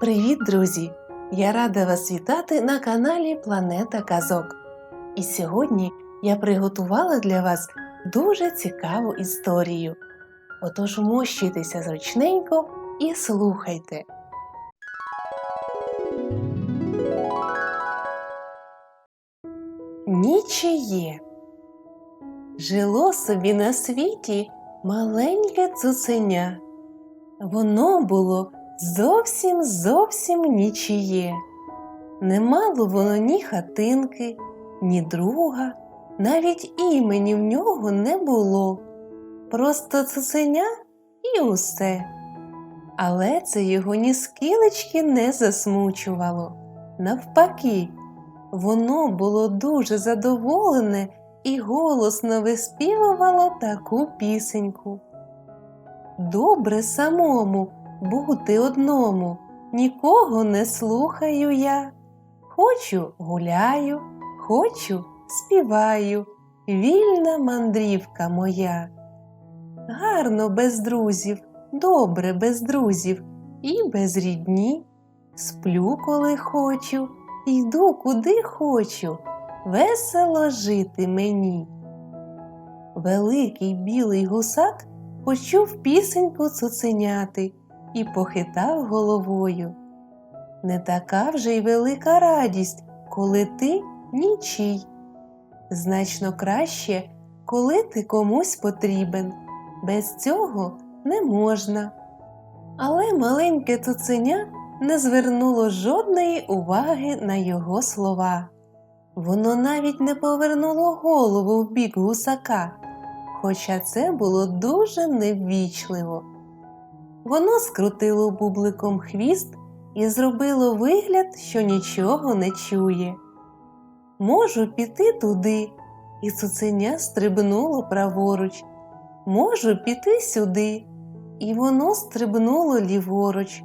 Привіт, друзі! Я рада вас вітати на каналі Планета Казок. І сьогодні я приготувала для вас дуже цікаву історію. Отож мощуйтеся зручненько і слухайте. Нічиє. Жило собі на світі маленьке цуценя. Воно було зовсім зовсім нічиє. Не мало воно ні хатинки, ні друга, навіть імені в нього не було. Просто цуценя і усе. Але це його ні скілечки не засмучувало. Навпаки, воно було дуже задоволене і голосно виспівувало таку пісеньку. Добре самому бути одному, нікого не слухаю я. Хочу гуляю, хочу співаю, вільна мандрівка моя. Гарно без друзів, добре без друзів і без рідні. Сплю, коли хочу, йду куди хочу, весело жити мені. Великий білий гусак почув пісеньку цуценяти і похитав головою. Не така вже й велика радість, коли ти нічий. Значно краще, коли ти комусь потрібен. Без цього не можна. Але маленьке цуценя не звернуло жодної уваги на його слова. Воно навіть не повернуло голову в бік гусака, хоча це було дуже неввічливо. Воно скрутило бубликом хвіст і зробило вигляд, що нічого не чує. Можу піти туди, і цуценя стрибнуло праворуч. Можу піти сюди, і воно стрибнуло ліворуч.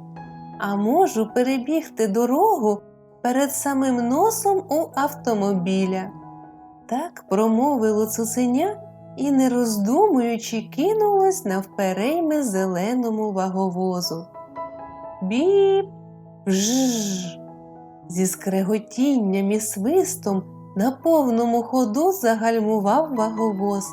А можу перебігти дорогу перед самим носом у автомобіля. Так промовило цуценя і, не роздумуючи, кинулось навперейми зеленому ваговозу. Біп, бжж. Зі скреготінням і свистом на повному ходу загальмував ваговоз.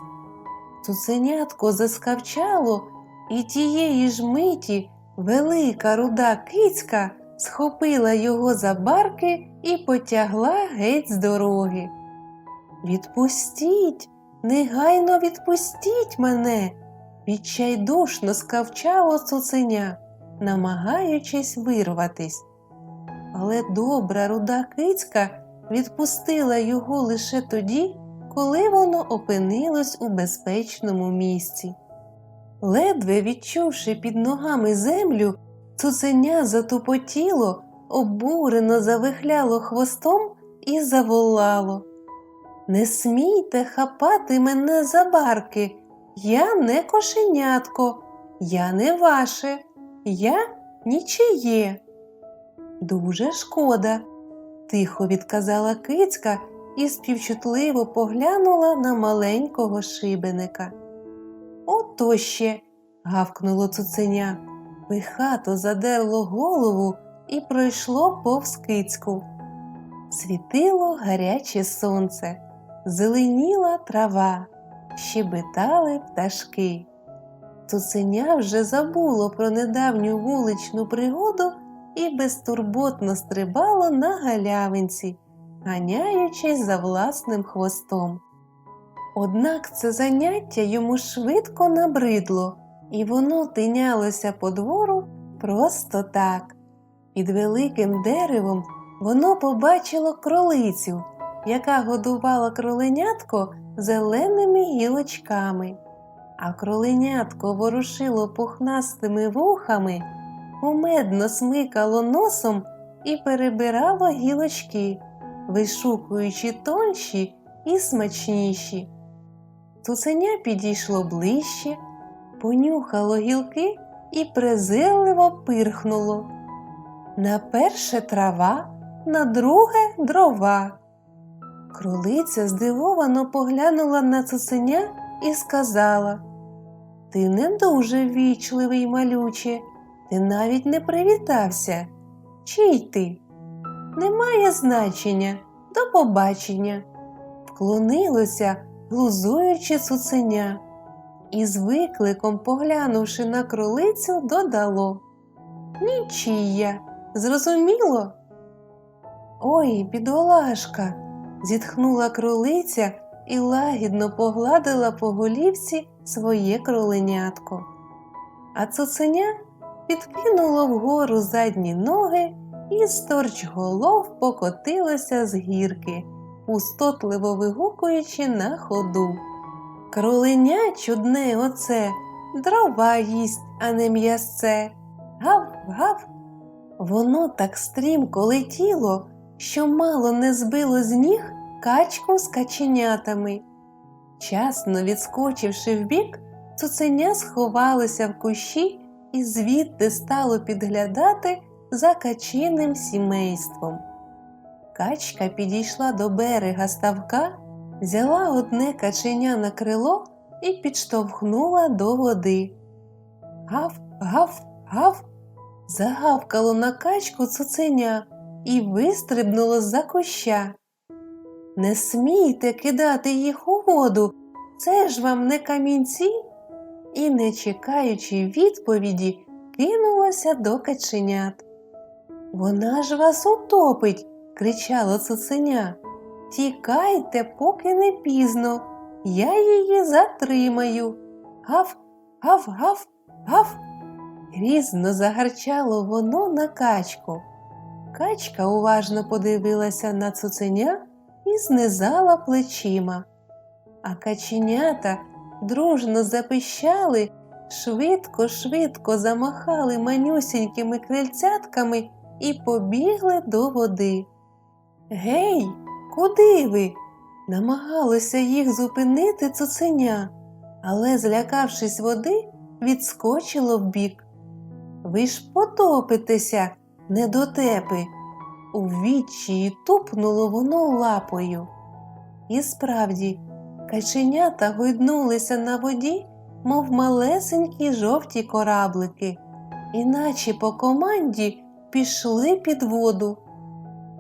Цуценятко заскавчало, і тієї ж миті велика руда кицька схопила його за барки і потягла геть з дороги. Відпустіть, негайно відпустіть мене, відчайдушно скавчало цуценя, намагаючись вирватись. Але добра руда кицька відпустила його лише тоді, коли воно опинилось у безпечному місці. Ледве відчувши під ногами землю, цуценя затупотіло, обурено завихляло хвостом і заволало. Не смійте хапати мене за барки, я не кошенятко, я не ваше, я нічиє. Дуже шкода, тихо відказала кицька і співчутливо поглянула на маленького шибеника. Ото ще. гавкнуло цуценя. Пихато задерло голову і пройшло повз кицьку. Світило гаряче сонце, зеленіла трава, щебетали пташки. Цуценя вже забуло про недавню вуличну пригоду і безтурботно стрибало на галявинці, ганяючись за власним хвостом. Однак це заняття йому швидко набридло, і воно тинялося по двору просто так. Під великим деревом воно побачило кролицю, яка годувала кроленятко зеленими гілочками, а кроленятко ворушило пухнастими вухами, кумедно смикало носом і перебирало гілочки, вишукуючи тонші і смачніші. Цуценя підійшло ближче, понюхало гілки і презирливо пирхнуло. На перше трава, на друге дрова. Кролиця здивовано поглянула на цуценя і сказала Ти не дуже вічливий, малюче, ти навіть не привітався. Чий ти? Немає значення. До побачення. Вклонилося, глузуючи цуценя, і з викликом, поглянувши на кролицю, додало Нічия, зрозуміло? Ой, бідолашка, зітхнула кролиця і лагідно погладила по голівці своє кроленятко. А цуценя підкинуло вгору задні ноги і сторч голов покотилося з гірки, пустотливо вигукуючи на ходу. Кроленя чудне оце, дрова їсть, а не м'ясце. Гав, гав. Воно так стрімко летіло, що мало не збило з ніг качку з каченятами. Часно відскочивши вбік, цуценя сховалося в кущі і звідти стало підглядати за качиним сімейством. Качка підійшла до берега ставка, взяла одне каченя на крило і підштовхнула до води. Гав, гав, гав. Загавкало на качку цуценя і вистрибнуло з-за куща. Не смійте кидати їх у воду, це ж вам не камінці. І, не чекаючи відповіді, кинулася до каченят. Вона ж вас утопить, кричало цуценя. Тікайте, поки не пізно, я її затримаю. Гав, гав, гав, гав. Грізно загарчало воно на качку. Качка уважно подивилася на цуценя і знизала плечима. А каченята дружно запищали, швидко-швидко замахали манюсінькими крильцятками і побігли до води. Гей, куди ви? Намагалося їх зупинити цуценя, але, злякавшись води, відскочило вбік. Ви ж потопитеся, недотепи. У відчаї тупнуло воно лапою. І справді, каченята гойднулися на воді, мов малесенькі жовті кораблики, іначе по команді пішли під воду.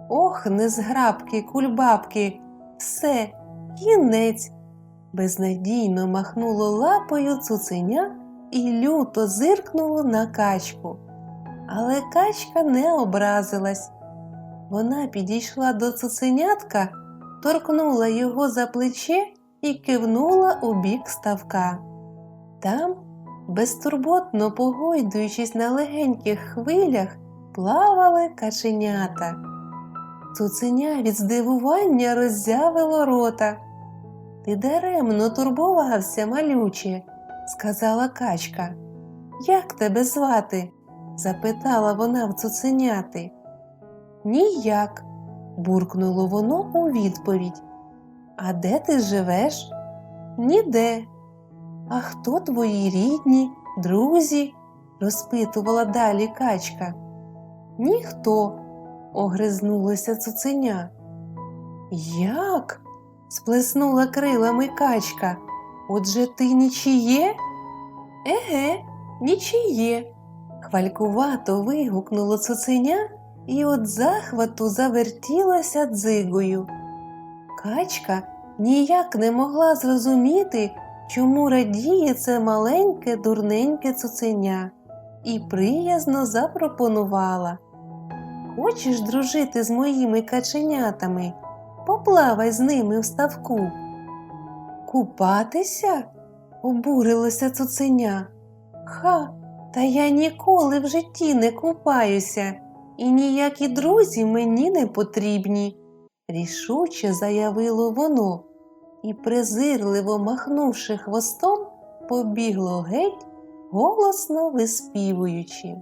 Ох, незграбки, кульбабки, все, кінець. Безнадійно махнуло лапою цуценя і люто зиркнуло на качку. Але качка не образилась. Вона підійшла до цуценятка, торкнула його за плече і кивнула у бік ставка. Там, безтурботно погойдуючись на легеньких хвилях, плавали каченята. Цуценя від здивування роззявило рота. Ти даремно турбувався, малюче, сказала качка. Як тебе звати? Запитала вона в цуценяти. Ніяк, буркнуло воно у відповідь. А де ти живеш? Ніде. А хто твої рідні, друзі? розпитувала далі качка. Ніхто, огризнулося цуценя. Як? сплеснула крилами качка. Отже ти нічиє? Еге, нічиє. Хвалькувато вигукнуло цуценя і от захвату завертілося дзигою. Качка ніяк не могла зрозуміти, чому радіє це маленьке дурненьке цуценя, і приязно запропонувала. Хочеш дружити з моїми каченятами? Поплавай з ними в ставку. Купатися? обурилося цуценя. Ха, та я ніколи в житті не купаюся, і ніякі друзі мені не потрібні, рішуче заявило воно і, презирливо махнувши хвостом, побігло геть, голосно виспівуючи.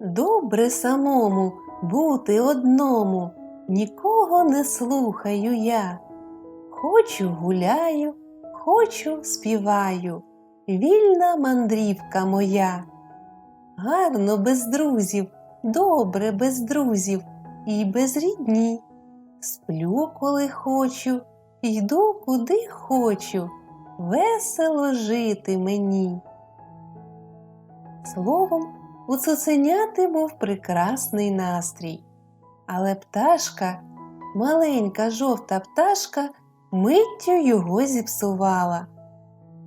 Добре самому бути одному, нікого не слухаю я. Хочу гуляю, хочу співаю, вільна мандрівка моя. Гарно без друзів, добре без друзів і без рідні. Сплю, коли хочу, йду куди хочу, весело жити мені. Словом, У цуценяти був прекрасний настрій. Але пташка, маленька жовта пташка, миттю його зіпсувала.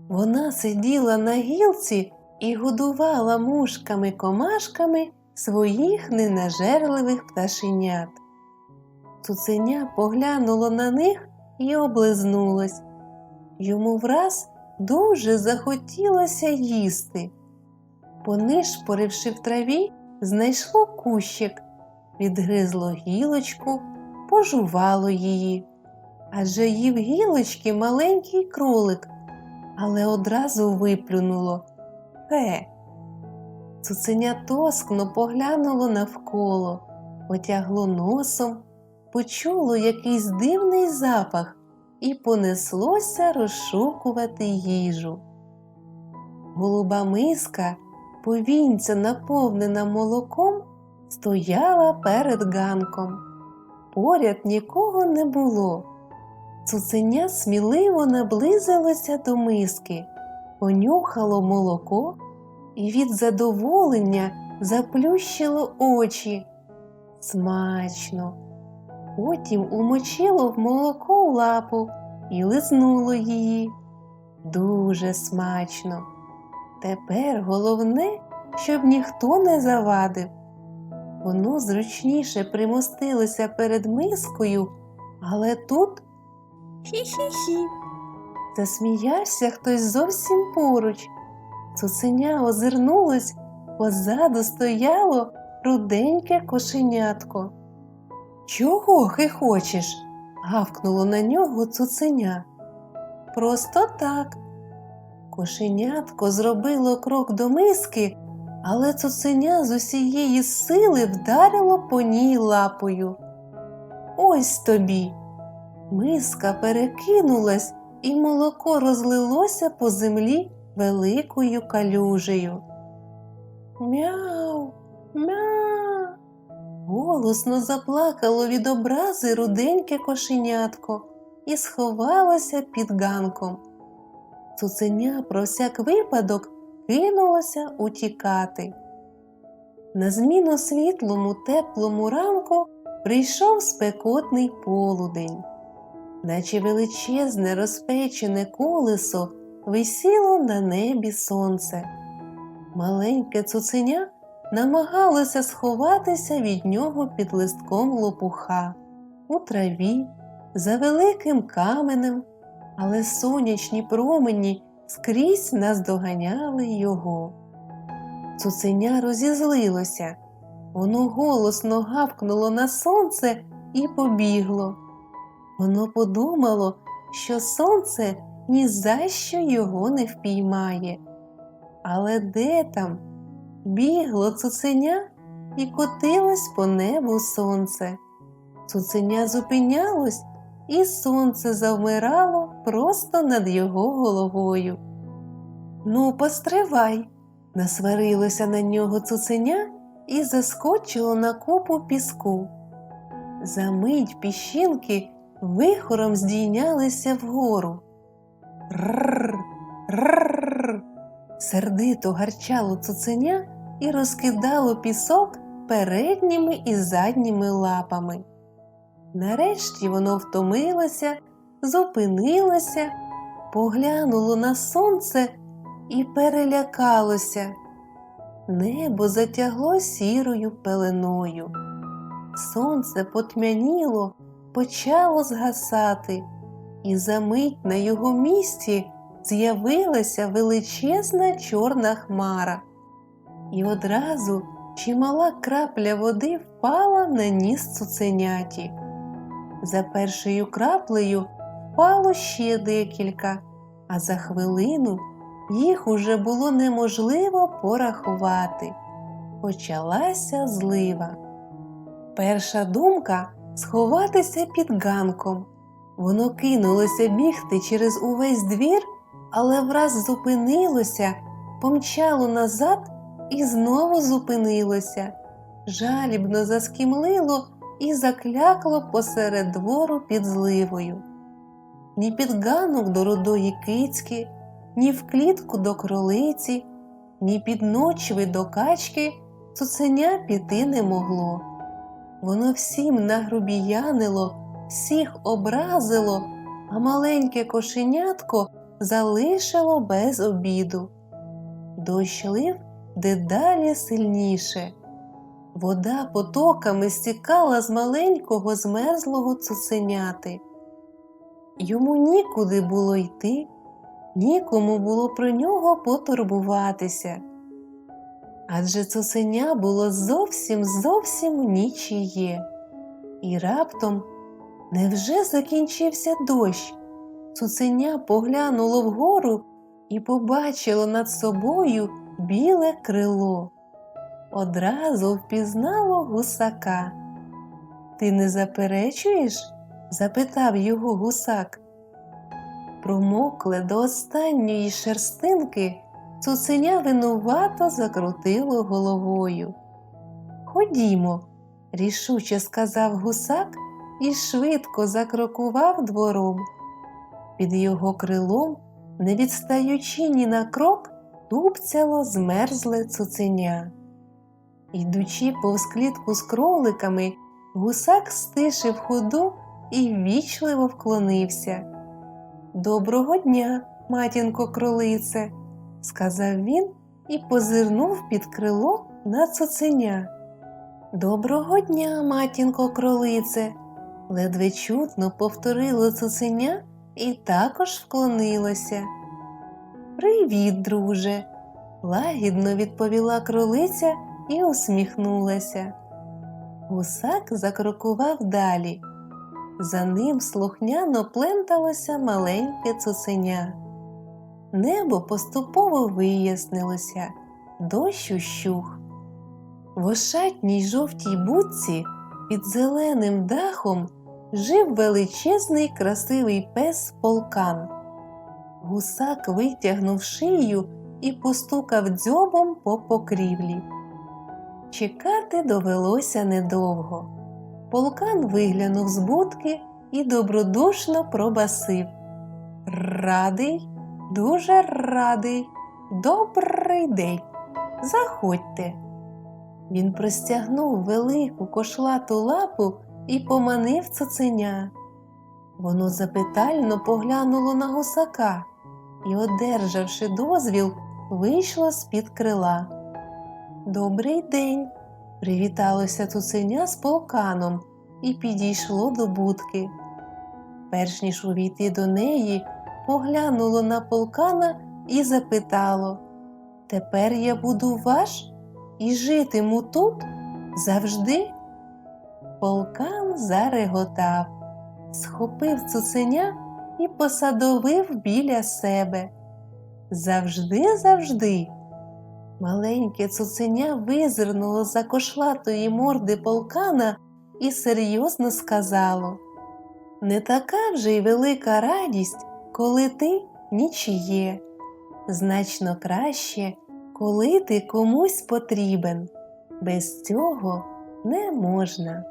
Вона сиділа на гілці і годувала мушками-комашками своїх ненажерливих пташенят. Цуценя поглянуло на них і облизнулось. Йому враз дуже захотілося їсти. Понишпоривши в траві, знайшло кущик, відгризло гілочку, пожувало її. Адже їв гілочки маленький кролик, але одразу виплюнуло Фе. Цуценя тоскно поглянуло навколо, потягло носом, почуло якийсь дивний запах і понеслося розшукувати їжу. Голуба миска, повінця наповнена молоком, стояла перед ганком. Поряд нікого не було. Цуценя сміливо наблизилося до миски, понюхало молоко і від задоволення заплющило очі. Смачно. Потім умочило в молоко лапу і лизнуло її. Дуже смачно. Тепер головне, щоб ніхто не завадив. Воно зручніше примостилося перед мискою, але тут хі-хі-хі. Засміявся хтось зовсім поруч. Цуценя озирнулось, позаду стояло руденьке кошенятко. Чого хихочеш? гавкнуло на нього цуценя. Просто так. Кошенятко зробило крок до миски, але цуценя з усієї сили вдарило по ній лапою. Ось тобі. Миска перекинулась, і молоко розлилося по землі великою калюжею. Мяу, мяу. Голосно заплакало від образи руденьке кошенятко і сховалося під ганком. Цуценя про всяк випадок кинулося утікати. На зміну світлому теплому ранку прийшов спекотний полудень, наче величезне розпечене колесо висіло на небі сонце. Маленьке цуценя намагалося сховатися від нього під листком лопуха, у траві, за великим каменем, але сонячні промені скрізь наздоганяли його. Цуценя розізлилося, воно голосно гавкнуло на сонце і побігло. Воно подумало, що сонце ні за що його не впіймає. Але де там? Бігло цуценя і котилось по небу сонце. Цуценя зупинялось, і сонце завмирало просто над його головою. Ну, постривай, насварилося на нього цуценя і заскочило на купу піску. Замить піщинки вихором здійнялися вгору. Рррр, рррр. Сердито гарчало цуценя і розкидало пісок передніми і задніми лапами. Нарешті воно втомилося, зупинилося, поглянуло на сонце і перелякалося. Небо затягло сірою пеленою. Сонце потьмяніло, почало згасати, і за мить на його місці з'явилася величезна чорна хмара. І одразу чимала крапля води впала на ніс цуценяті. За першою краплею впало ще декілька, а за хвилину їх уже було неможливо порахувати. Почалася злива. Перша думка сховатися під ганком. Воно кинулося бігти через увесь двір, але враз зупинилося, помчало назад і знову зупинилося, жалібно заскімлило і заклякло посеред двору під зливою. Ні під ганок до рудої кицьки, ні в клітку до кролиці, ні під ночви до качки цуценя піти не могло. Воно всім нагрубіянило, всіх образило, а маленьке кошенятко залишило без обіду. Дощ лив дедалі сильніше. Вода потоками стікала з маленького змерзлого цуценяти. Йому нікуди було йти, нікому було про нього потурбуватися. Адже цуценя було зовсім зовсім нічиє. І раптом, невже закінчився дощ? Цуценя поглянуло вгору і побачило над собою біле крило. Одразу впізнало гусака. Ти не заперечуєш? запитав його гусак. Промокле до останньої шерстинки, цуценя винувато закрутило головою. Ходімо, рішуче сказав гусак і швидко закрокував двором. Під його крилом, не відстаючи ні на крок, тупцяло змерзле цуценя. Йдучи повз клітку з кроликами, гусак стишив ходу і ввічливо вклонився. Доброго дня, матінко кролице, сказав він і позирнув під крило на цуценя. Доброго дня, матінко кролице, ледве чутно повторило цуценя і також вклонилося. Привіт, друже, лагідно відповіла кролиця і усміхнулася. Гусак закрокував далі. За ним слухняно пленталося маленьке цуценя. Небо поступово вияснилося, дощ ущух. В ошатній жовтій будці під зеленим дахом жив величезний красивий пес полкан. Гусак витягнув шию і постукав дзьобом по покрівлі. Чекати довелося недовго. Полкан виглянув з будки і добродушно пробасив. Радий, дуже радий, добрий день. Заходьте. Він простягнув велику кошлату лапу і поманив цуценя. Воно запитально поглянуло на гусака і, одержавши дозвіл, вийшло з-під крила. Добрий день, привіталося цуценя з полканом і підійшло до будки. Перш ніж увійти до неї, поглянуло на полкана і запитало Тепер я буду ваш і житиму тут завжди. Полкан зареготав, схопив цуценя і посадовив біля себе. Завжди, завжди. Маленьке цуценя визирнуло за кошлатої морди полкана і серйозно сказало Не така вже й велика радість, коли ти нічиє. Значно краще, коли ти комусь потрібен. Без цього не можна.